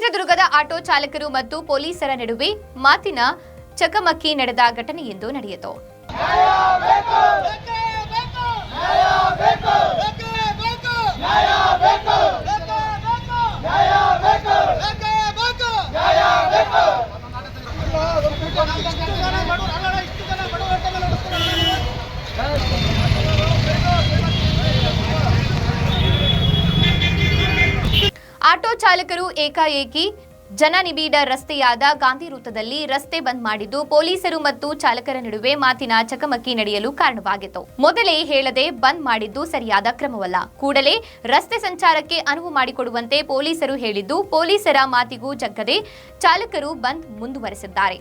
ಚಿತ್ರದುರ್ಗದ ಆಟೋ ಚಾಲಕರು ಮತ್ತು ಪೊಲೀಸರ ನಡುವೆ ಮಾತಿನ ಚಕಮಕಿ ನಡೆದ ಘಟನೆಯೆಂದು ನಡೆಯಿತು. ಆಟೋ ಚಾಲಕರು ಏಕಾಏಕಿ ಜನನಿಬಿಡ ರಸ್ತೆಯಾದ ಗಾಂಧಿ ವೃತ್ತದಲ್ಲಿ ರಸ್ತೆ ಬಂದ್ ಮಾಡಿದ್ದು ಪೊಲೀಸರು ಮತ್ತು ಚಾಲಕರ ನಡುವೆ ಮಾತಿನ ಚಕಮಕಿ ನಡೆಯಲು ಕಾರಣವಾಗಿತ್ತು. ಮೊದಲೇ ಹೇಳದೆ ಬಂದ್ ಮಾಡಿದ್ದು ಸರಿಯಾದ ಕ್ರಮವಲ್ಲ. ಕೂಡಲೇ ರಸ್ತೆ ಸಂಚಾರಕ್ಕೆ ಅನುವು ಮಾಡಿಕೊಡುವಂತೆ ಪೊಲೀಸರು ಹೇಳಿದ್ದು, ಪೊಲೀಸರ ಮಾತಿಗೂ ಜಗ್ಗದೆ ಚಾಲಕರು ಬಂದ್ ಮುಂದುವರೆಸಿದ್ದಾರೆ.